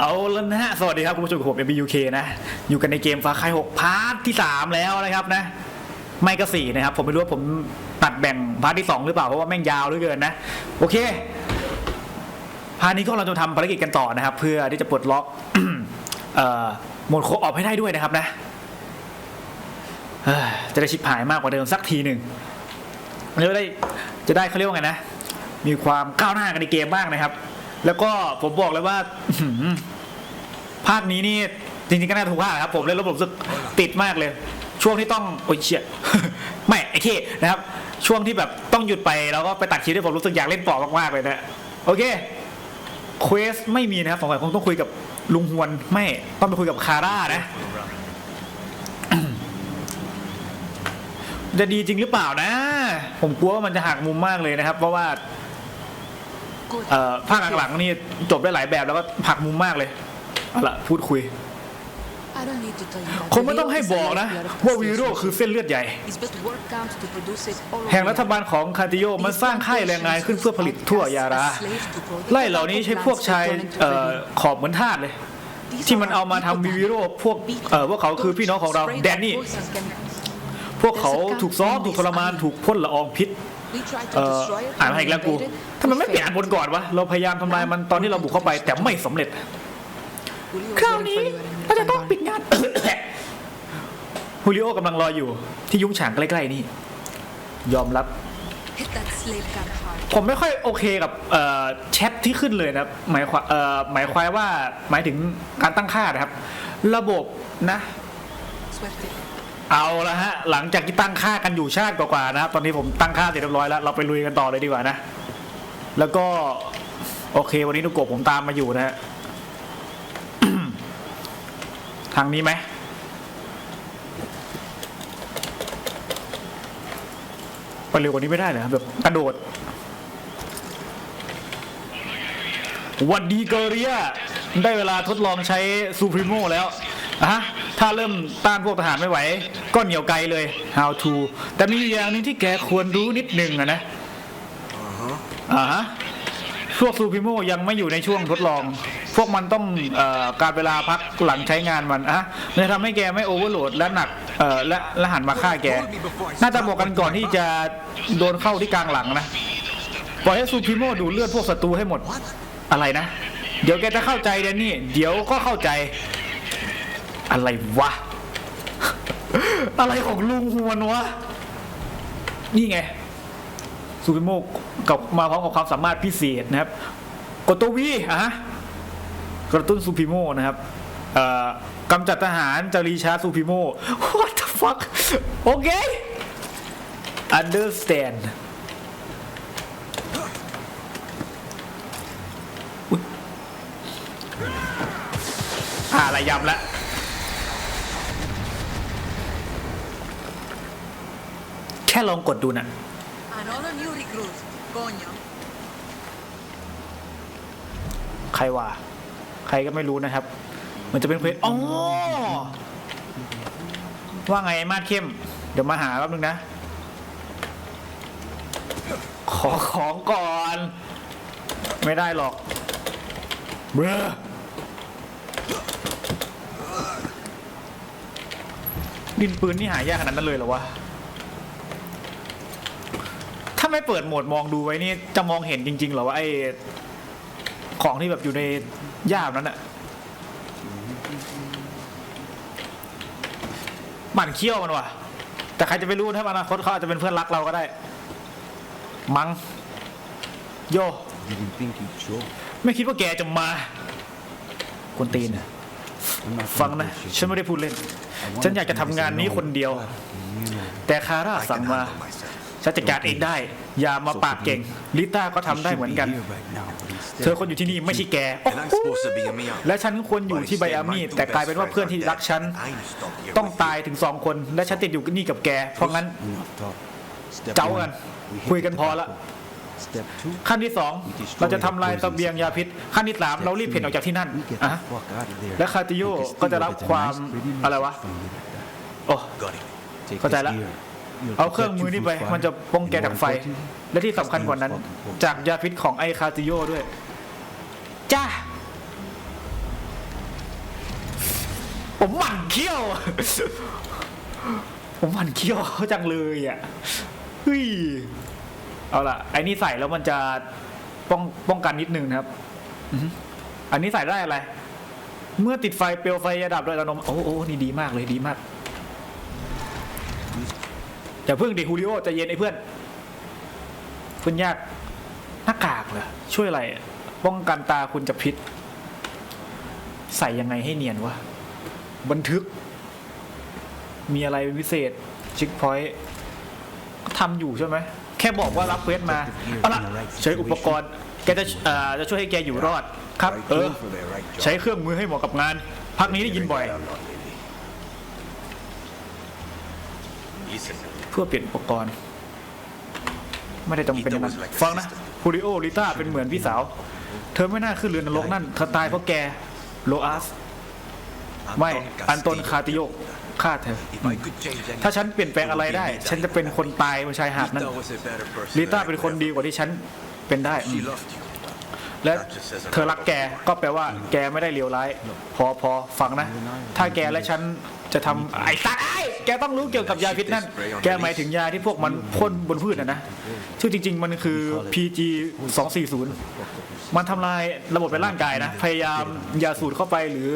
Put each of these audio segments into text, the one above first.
เอาแล้วนะฮะ สวัสดีครับ คุณผู้ชมกับผม MBUK นะ อยู่กันในเกมฟ้าคาย6พาร์ทที่ 3 แล้วนะครับนะ ไม่ก็4นะครับ ผมไม่รู้ว่าผมตัดแบ่งพาร์ทที่ 2 หรือเปล่า เพราะว่าแม่งยาวเหลือเกินนะ โอเค พาร์ทนี้ก็เราจะทำภารกิจกันต่อนะครับ เพื่อที่จะปลดล็อกเอ่อโหมดโคออฟให้ได้ด้วยนะครับนะ จะได้ชิบหายมากกว่าเดิมสักทีหนึ่งจะได้จะได้เขาเรียกว่าไงนะ มีความก้าวหน้ากันในเกมบ้างนะครับแล้วก็ผมบอกเลยว่า ภาคนี้นี่จริงๆก็น่าถูกภาคครับผมเล่นแล้วผมรู้สึกติดมากเลย ช่วงที่ต้องโอ้ยเชี่ยไม่ไอ้ที่นะครับ ช่วงที่แบบต้องหยุดไปแล้วก็ไปตัดคลิปที่ผมรู้สึกอยากเล่นปอมากๆเลยนะโอเคเควสไม่มีนะครับผมคงต้องคุยกับลุงฮวนไม่ต้องไปคุยกับคาร่านะจะดีจริงหรือเปล่านะ ผมกลัวว่ามันจะหักมุมมากเลยนะครับ เพราะว่า เอ่อภาคหลังๆนี่จบได้หลายแบบแล้วก็หักมุมมากเลย เอาละพูดคุย คงไม่ต้องให้บอกนะ ว่าวีโร่คือเส้นเลือดใหญ่ แห่งรัฐบาลของคาติโยมันสร้างค่ายแรงงานขึ้นเพื่อผลิตทั่วยารา ไล่เหล่านี้ใช้พวกชายเอ่อขอบเหมือนทาสเลย ที่มันเอามาทำวีโร่พวกเอ่อพวกเขาคือพี่น้องของเราแดนนี่ พวกเขาถูกซ้อมถูกทรมานถูกพ่นละอองพิษเอ่ออ่านมาอีกแล้วกูทำไมไม่เปลี่ยนอ่านบนก่อนวะ เราพยายามทำลายมันตอนที่เราบุกเข้าไปแต่ไม่สำเร็จ คราวนี้เราจะต้องปิดงาน ฮูลิโอกำลังรออยู่ ที่ยุ้งฉางใกล้ๆนี่ ยอมรับ ผมไม่ค่อยโอเคกับเอ่อแชทที่ขึ้นเลยนะครับ หมายความเอ่อหมายความว่าหมายถึงการตั้งค่านะครับ ระบบนะ เอาละฮะ หลังจากที่ตั้งค่ากันอยู่ชาติกว่าๆนะครับ ตอนนี้ผมตั้งค่าเสร็จเรียบร้อยแล้ว เราไปลุยกันต่อเลยดีกว่านะ แล้วก็ โอเค วันนี้นุกโกะผมตามมาอยู่นะฮะ ทางนี้ไหมไปเร็วกว่านี้ไม่ได้เหรอแบบกระโดดหวันดีเกอเรีย ได้เวลาทดลองใช้ซูพรีโมแล้วอะฮะถ้าเริ่มต้านพวกทหารไม่ไหว ก็เหนียวไกลเลย how to แต่มีอย่างหนึงที่แกควรรู้นิดนึงอะนะอ่าฮะ พวกซูพิโมยังไม่อยู่ในช่วงทดลอง พวกมันต้องออการเวลาพักหลังใช้งานมันอะเลยทำให้แกไม่โอเวอร์โหลดและหนักและและหันมาฆ่าแก น่าจะบอกกันก่อนที่จะโดนเข้าที่กลางหลังนะปล่อยให้ซูพิโมดูเลือดพวกศัตรูให้หมดอะไรนะ เดี๋ยวแกจะเข้าใจเดนนี่ เดี๋ยวก็เข้าใจ อะไรวะ อะไรของลุงฮวนวะ นี่ไง ซูพิโมกับมาพร้อมกับความสามารถพิเศษนะครับกดตัววีอะฮะกระตุ้นซูพิโมนะครับเอ่อกำจัดทหารจะรีชาร์จซูพิโม what the fuck โอเค understand อุ๊ยอ่าอะไรยำแล้วแค่ลองกดดูน่ะ Another new recruit. Coño. ใครว่า ใครก็ไม่รู้นะครับ มันจะเป็นเควสอ๋อว่าไงไอ้มาดเข้ม เดี๋ยวมาหาแป๊บนึงนะ ขอของก่อน ไม่ได้หรอก เบ้อดินปืนนี่หายากขนาดนั้นเลยเหรอวะ ถ้า ไม่เปิดโหมดมองดูไว้นี่จะมองเห็นจริงๆเหรอว่าไอ้ของที่แบบอยู่ในย่ามนั้นอะหมันเคี้ยวมันว่ะ แต่ใครจะไปรู้ถ้าอนาคตเขาอาจจะเป็นเพื่อนรักเราก็ได้ มังโย ไม่คิดว่าแกจะมาคนตีนอะฟังนะ ฉันไม่ได้พูดเล่น ฉันอยากจะทำงานนี้คนเดียว แต่คาร่าสั่งมา ฉันจัดการเองได้ อย่ามาปากเก่ง ลิต้าก็ทำได้เหมือนกัน เธอคนอยู่ที่นี่ไม่ใช่แก And I'm supposed to be a Mia. และฉันควรอยู่ที่ไบอามี่แต่กลายเป็นว่าเพื่อนที่รักฉัน ต้องตายถึงสองคน และฉันติดอยู่นี่กับแก เพราะงั้น เจ้ากันคุยกันพอละ Step two. ขั้นที่สองเราจะทำลายเสบียงยาพิษ ขั้นที่สามเรารีบเพ่นออกจากที่นั่น We get อะ the fuck out of there. และคาติโย You can ก็จะ still รับ get a ความ nice, pretty อะไรวะ message from me like that. โอ้ Got it. Take เข้าใจ this ละ here. It'll เอาเครื่องมือนี่ไป มันจะป้องแก And จากไฟ และที่สำคัญกว่านั้น จากยาพิษของไอคาติโยด้วย จ้าผมหมั่นเขี้ยว ผมหมั่นเขี้ยวจังเลยอะเฮ้ยเอาล่ะไอ้นี่ใส่แล้วมันจะป้องป้องกันนิดนึงนะครับอันนี้ใส่ได้อะไร เมื่อติดไฟเปลวไฟจะดับโดยอัตโนมัติโอ้โอ้นี่ดีมากเลยดีมาก อย่าเพิ่งดิฮูริโอใจะเย็นไอ้เพื่อนเพื่อนยากหน้ากากเหรอช่วยอะไร ป้องกันตาคุณจะพิษ ใส่ยังไงให้เนียนวะ บันทึก มีอะไรเป็นพิเศษชิคพอยต์ทำอยู่ใช่ไหม แค่บอกว่ารับเควสมาเอาละใช้อุปกรณ์แกจะจะช่วยให้แกอยู่รอดครับ เออ ใช้เครื่องมือให้เหมาะกับงาน พักนี้ได้ยินบ่อย พื่อเปลี่ยนอุปกรณ์ ไม่ได้จำเป็นอย่างนั้นฟังนะฮูริโอลิต้าเป็นเหมือนพี่สาว เธอไม่น่าขึ้นเรือนนรกนั่น เธอตายเพราะแก โลอัสไม่ อันตนคาติโยกฆ่าเธอ ถ้าฉันเปลี่ยนแปลงอะไรได้ ฉันจะเป็นคนตายบนชายหาดนั้น ลิต้าเป็นคนดีกว่าที่ฉันเป็นได้อืมและเธอรักแก ก็แปลว่า แกไม่ได้เลวร้าย พอพอฟังนะ ถ้าแกและฉัน จะทำไอ้สัตว์ไอ้แกต้องรู้เกี่ยวกับยาพิษนั่น แกหมายถึงยาที่พวกมันพ่นบนพืชนะนะ ชื่อจริง ๆ มันคือ PG 240 มันทำลายระบบในร่างกายนะ พยายามยาสูดเข้าไปหรือ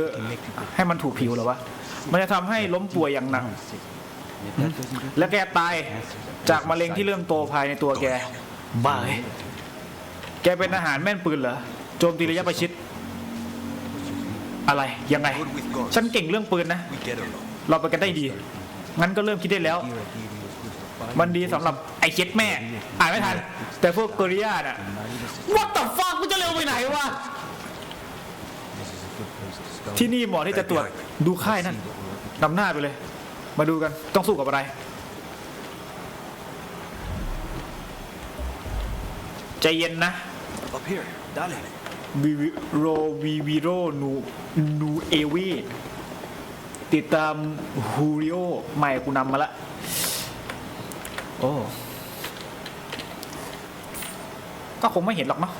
ให้มันถูกผิวเหรอวะ มันจะทำให้ล้มป่วยอย่างหนัก และแกตายจากมะเร็งที่เริ่มโตภายในตัวแก บ้าเลยแกเป็นอาหารแม่นปืนเหรอ โจมตีระยะประชิด อะไรยังไง ฉันเก่งเรื่องปืนนะ เราไปกันได้ดี งั้นก็เริ่มคิดได้แล้ว มันดีสำหรับไอ้เจ็ดแม่ อ่านไม่ทัน แต่พวกเกอริยาน่ะ What the fuck กูจะเร็วไปไหนวะ ที่นี่หมอที่จะตรวจดูค่ายนั่นนำหน้าไปเลย มาดูกันต้องสู้กับอะไร ใจเย็นนะ Up here, dale. วิวิโรวีวิโรนูนูเอวีติดตามฮูริโอใหม่กูนำมาละ โอ้ ก็คงไม่เห็นหรอกเนาะ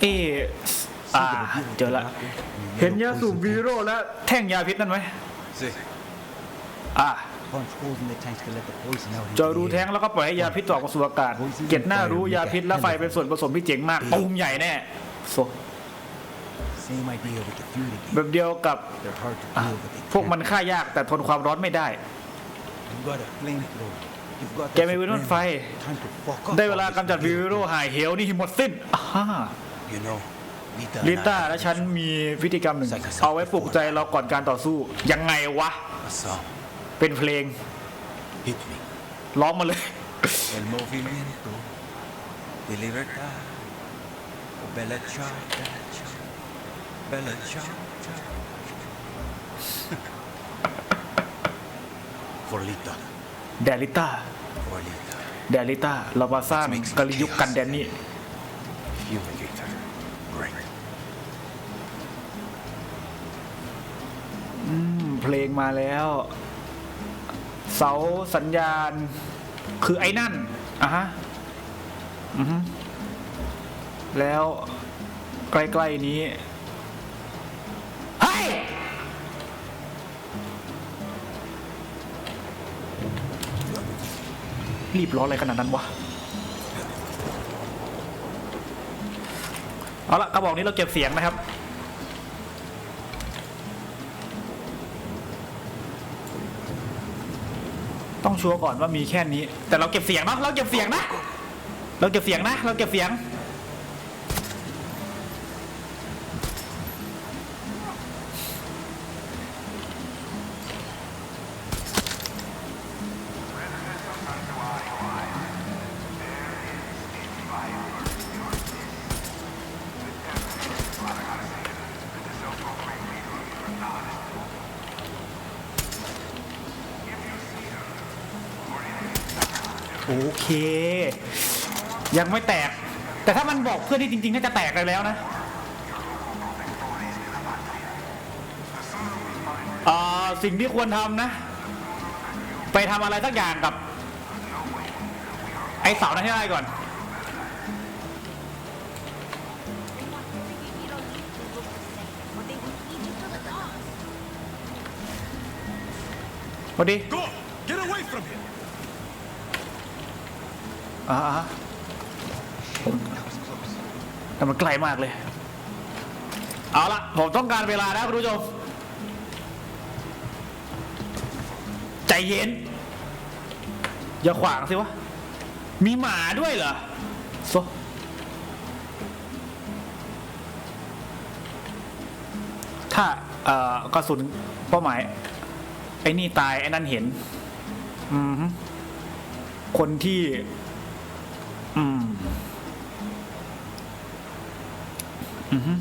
เอออ่าเจอละเห็นยาสูบวีโรแล้วแท่งยาพิษนั่นไหมอ่า Punch holes in the tanks to let the poison out. เจอรูแท้งแล้วก็ปล่อยให้ยาพิษออกมาสู่อากาศ เก็ดหน้ารู้ยาพิษและไฟเป็นส่วนผสมที่เจ๋งมากตูมใหญ่แน่โซ Same idea with the fury แบบ gear. เดียวกับ They're hard to อะ deal with. They พวกมันฆ่ายากแต่ทนความร้อนไม่ได้ You've got a flamethrower. You've got แกมีวิรุ่นไฟ Time to fuck up. ได้เวลากำจัดวิโรหายเหวนี่หมดสิ้นอ่า You know, Lita. ลิต้าและฉันมีพิธีกรรมหนึ่งเอาไว้ปลุกใจเราก่อนการต่อสู้ ยังไงวะ A song. เป็นเพลง Hit me. ร้องมาเลย El movimiento de libertad. Oh, bella ciao, bella ciao. Bella ciao, ciao. For Lita. แดลิต้า For Lita. แดลิต้า เรามาสร้างกลยุคกันแดนนี่ Fumigator. Great. อืมเพลงมาแล้ว เสาสัญญาณ คือไอ้นั่นอะฮะอือฮึแล้วใกล้ๆนี้เฮ้ยรีบร้อนอะไรขนาดนั้นวะ เอาละกระบอกนี้เราเก็บเสียงนะครับ ต้องชัวร์ก่อนว่ามีแค่นี้ แต่เราเก็บเสียงเนาะเราเก็บเสียงนะ เราเก็บเสียงนะ เราเก็บเสียง โอเค ยังไม่แตก แต่ถ้ามันบอกเพื่อนที่จริงๆน่าจะแตกไปแล้วนะสิ่งที่ควรทำนะ ไปทำอะไรสักอย่างกับ ไอ้สาวนั้นให้ได้ก่อน What do? Go! Get away from him! อ่าอ่าผมแต่มันไกลมากเลย เอาละผมต้องการเวลานะคุณผู้ชม ใจเย็น อย่าขวางสิวะ มีหมาด้วยเหรอโซถ้าเอ่อกระสุนเป้าหมาย ไอ้นี่ตาย ไอ้นั่นเห็น อืมคนที่ อืม อือฮึ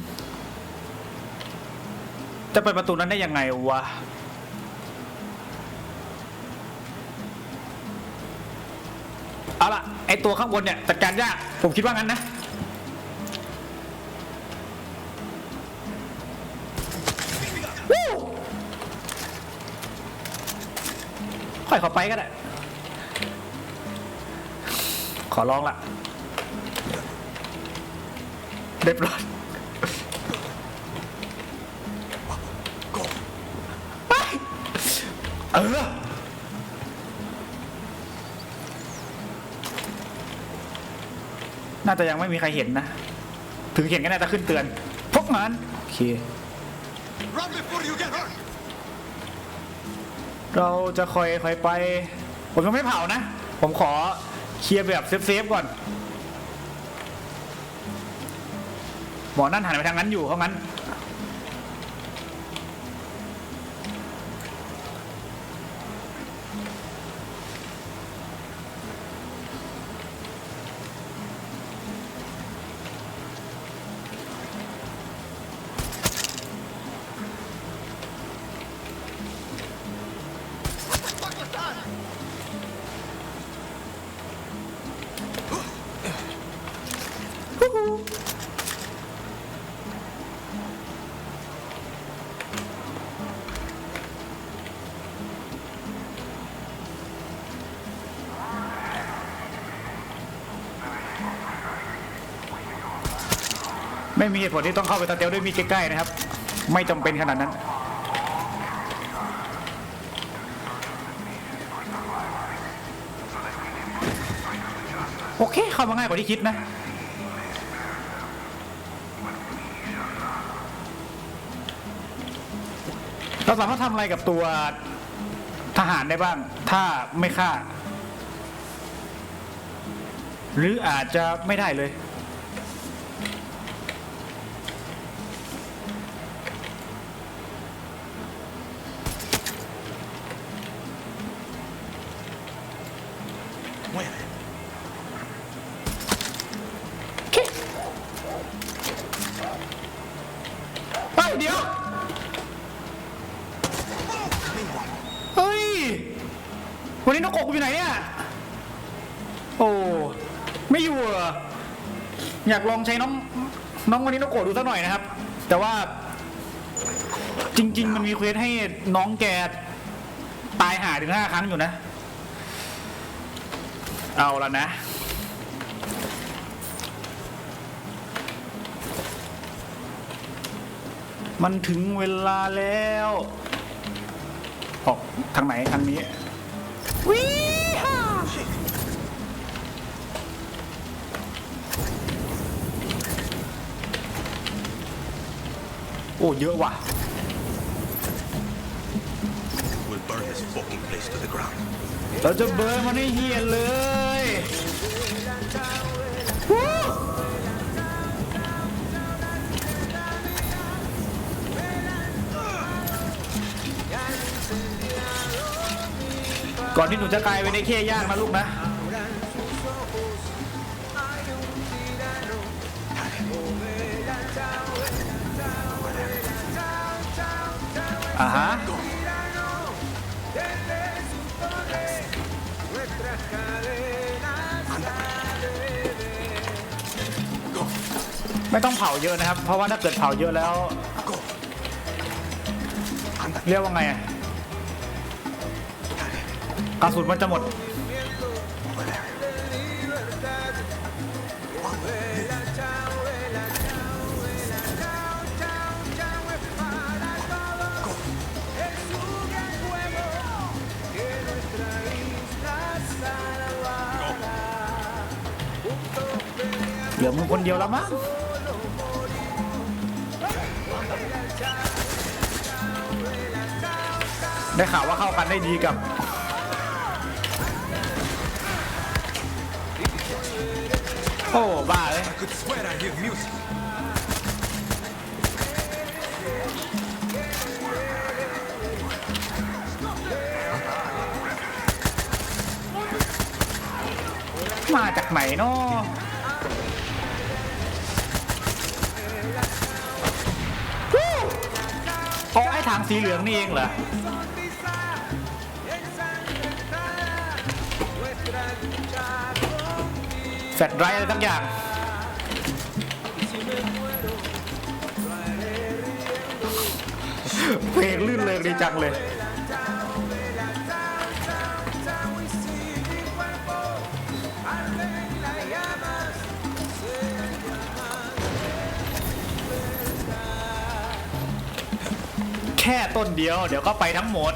จะไปประตูนั้นได้ยังไงวะ เอาล่ะ ไอตัวข้างบนเนี่ยจัดการยาก ผมคิดว่างั้นนะวู้ค่อยเข้าไปก็ได้ ขอร้องละเรียบร้อยไปเออน่าจะยังไม่มีใครเห็นนะ ถึงเห็นก็น่าจะขึ้นเตือนพกมันโอเค Run before you get hurt! เราจะคอยคอยไป ผมยังไม่เผานะ ผมขอ เคลียร์แบบเซฟๆก่อน หมอนั่นหันไปทางนั้นอยู่เพราะงั้น ไม่มีเหตุผลที่ต้องเข้าไปสเตลด้วยมีดใกล้ๆนะครับ ไม่จำเป็นขนาดนั้นโอเค เข้ามาง่ายกว่าที่คิดนะ เราสามารถทำอะไรกับตัวทหารได้บ้าง ถ้าไม่ฆ่า หรืออาจจะไม่ได้เลยากลองใช้น้องน้องวันนี้นกโกะดูสักหน่อยนะครับ แต่ว่าจริง ๆ มันมีเควสให้น้องแกตายหาถึงห้าครั้งอยู่นะ เอาละนะ มันถึงเวลาแล้ว ออกทางไหนทางนี้วิฮ่า โอ้เยอะว่ะ We'll burn this fucking place to the ground. เราจะเบิร์นมันให้เฮียนเลยวู้ก่อนที่หนูจะกลายเป็นไอ้เข้ย่างนะลูกนะอ่าฮะไม่ต้องเผาเยอะนะครับ เพราะว่าถ้าเกิดเผาเยอะแล้ว Go. เรียกว่าไงอะกระสุนมันจะหมด เหลือมึงคนเดียวแล้วมั้งได้ข่าวว่าเข้ากันได้ดีกับโอ้บ้าเลยมาจากไหนเนาะ อ๋อไอ้ถังสีเหลืองนี่เองเหรอแฟตไรอะไรทั้งอย่างเพลงลื่นเลยดีจังเลย แค่ต้นเดียว เดี๋ยวก็ไปทั้งหมด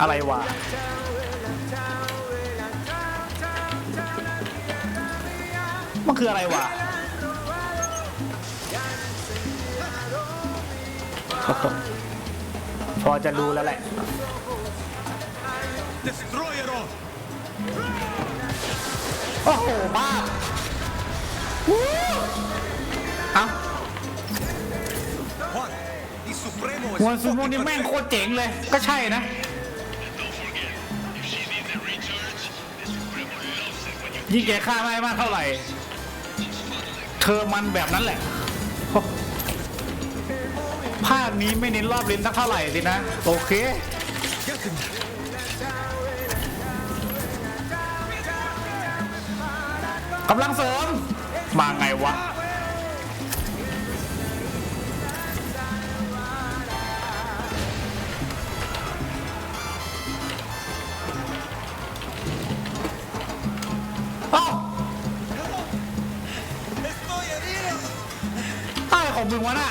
อะไรวะมันคืออะไรวะ พอจะรู้แล้วแหละ Destroy it all. โอ้โห บ้าวู้เอ้า Juan, the Supremo มวน is ซูโม่ fucking นี่แม่ง pathetic. โคตรเจ๋งเลย ก็ใช่นะ ยิ่งแกฆ่าไม่มากเท่าไหร่ เธอมันแบบนั้นแหละโอ้ภา คนี้ไม่เน้นรอบลิ้นสักเท่าไหร่สินะ โอเคกำลังเสริม มาไงวะ เอ้าอะไรของมึงวะน่ะ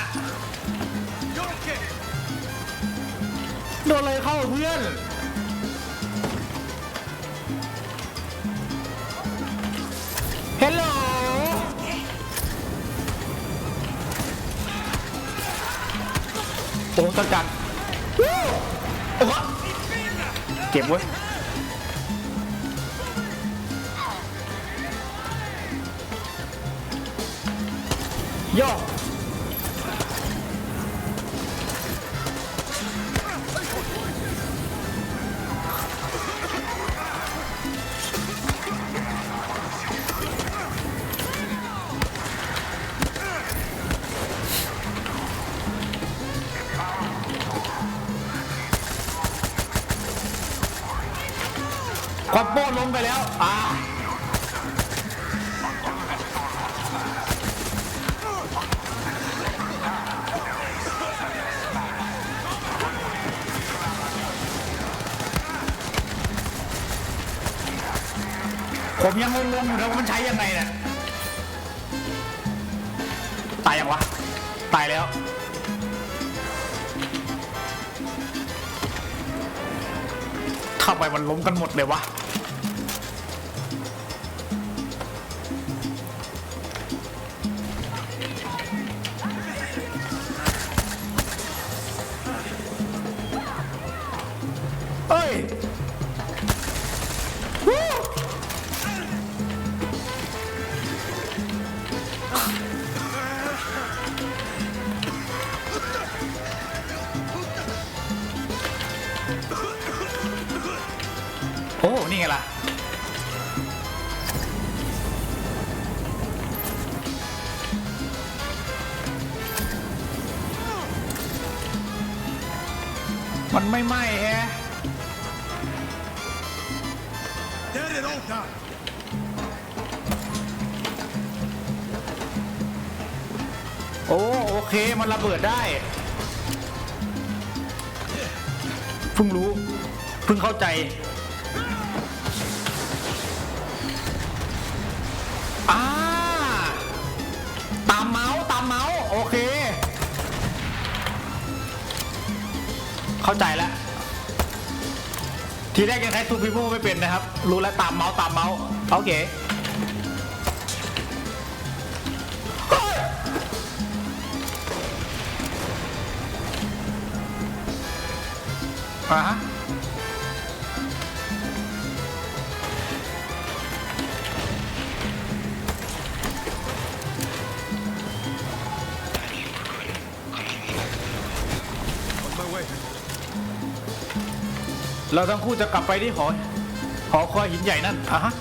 โดนเลยเข้าเพื่อน เฮลโหล โอ้ตะกันโอ้โหเก็บเว้ยโย่ วามโป้ลงไปแล้ว อ่าผมยังงงๆอยู่นะว่ามันใช้ยังไงเนี่ยตายยังวะ ตายแล้ว ทำไมมันล้มกันหมดเลยวะ เบิดได้เพิ่งรู้เพิ่งเข้าใจ อ่า ตามเมาส์ตามเมาส์โอเค เข้าใจแล้ว ทีแรกยังใช้ซูพิโมไม่เป็นนะครับ รู้แล้วตามเมาส์ตามเมาส์โอเค อ่าฮะ On my way. เราทั้งคู่จะกลับไปที่หอ หอคอยหินใหญ่นั่นอะฮะ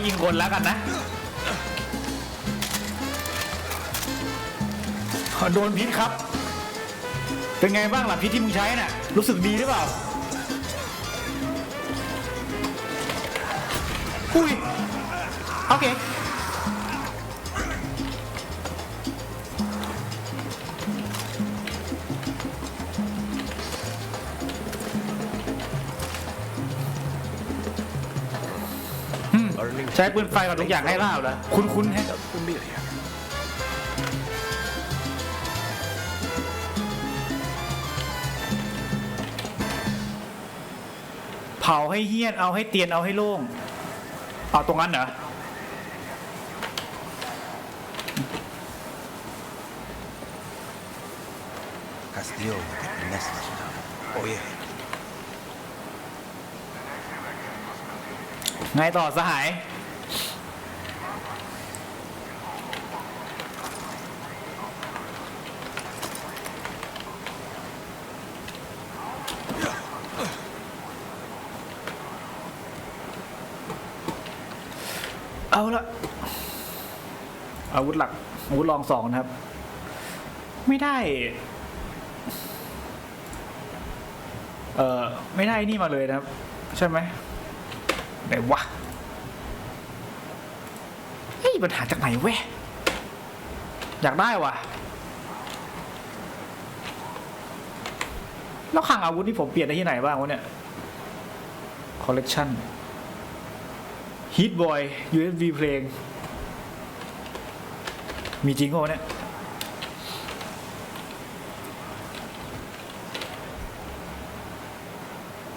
อว่ายิงคนแล้วกันนะโดนพิษครับ เป็นไงบ้างล่ะพิษที่มึงใช้น่ะ รู้สึกดีหรือเปล่า อุ้ย โอเค Learning ใช้ปืนไฟกับทุกอย่างให้ล่าเหรอคุ้นๆแฮะ familiar. เผาให้เฮี้ยน เอาให้เตียนเอาให้โล่ง เอาตรงนั้นเหรอ Castillo Nest. Oh yeah. ไงต่อสหาย เอาละอาวุธหลัก อาวุธรองสองนะครับ ไม่ได้ เออไม่ได้นี่มาเลยนะครับ ใช่ไหม ไหนวะ เฮ้ยปัญหาจากไหนเว้ย อยากได้วะแล้วขังอาวุธที่ผมเปลี่ยนได้ที่ไหนบ้างวะเนี่ย collection hit boy USB เพลง มีจริงเหรอวะเนี่ย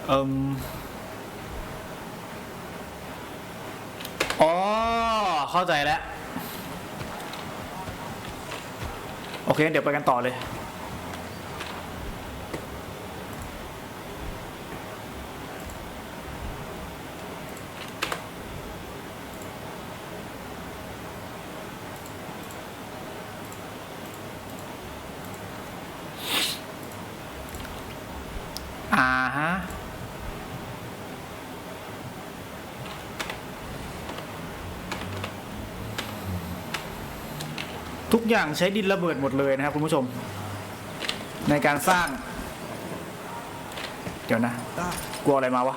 เอิม อ๋อ เข้าใจแล้ว โอเค เดี๋ยวไปกันต่อเลย อย่างใช้ดินระเบิดหมดเลยนะครับคุณผู้ชม ในการสร้าง เดี๋ยวนะ กลัวอะไรมาวะ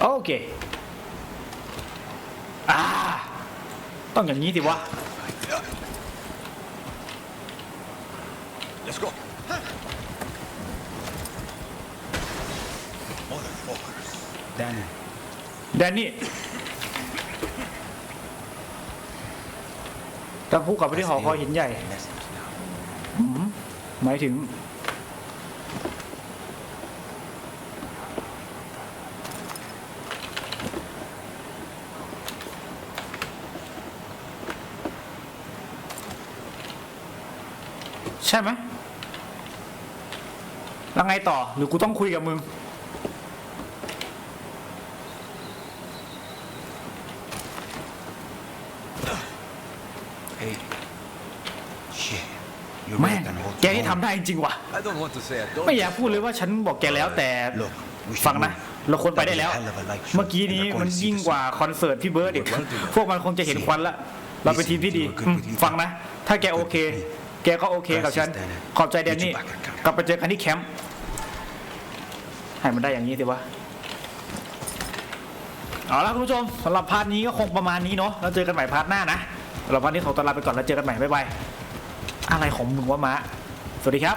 โอเค อ่า ต้องอย่างนี้สิวะ Let's go. Motherfuckers. Danny. แดนนี่ต้องพูดกลับไปที่หอคอยหินใหญ่ Nest now. หมายถึง ใช่ไหม แล้วไงต่อหรือกูต้องคุยกับมึง Hey. Shit. You แม่ง really can hold แก your นี่ own. ทำได้จริงๆว่ะ I don't want to say I don't. ไม่อยากพูดเลยว่าฉันบอกแกแล้วแต่ Look, we ฟัง should นะ move. เราควรไปได้แล้วเมื่อกี้นี้มันยิ่งกว่าคอนเสิร์ตพี่เบิร์ดอีกพวกมันคงจะเห็นควันละ เราเป็นทีมที่ดีอืมฟังนะ ถ้าแกโอเค แกก็โอเคกับฉัน ขอบใจแดนนี่ กลับไปเจอกันที่แคมป์ ให้มันได้อย่างนี้สิวะ เอาละคุณผู้ชมสำหรับพาร์ทนี้ก็คงประมาณนี้เนาะ แล้วเจอกันใหม่พาร์ทหน้านะสำหรับพาร์ทนี้ขอตัวลาไปก่อนแล้วเจอกันใหม่บ๊ายบาย อะไรของมึงวะมะ สวัสดีครับ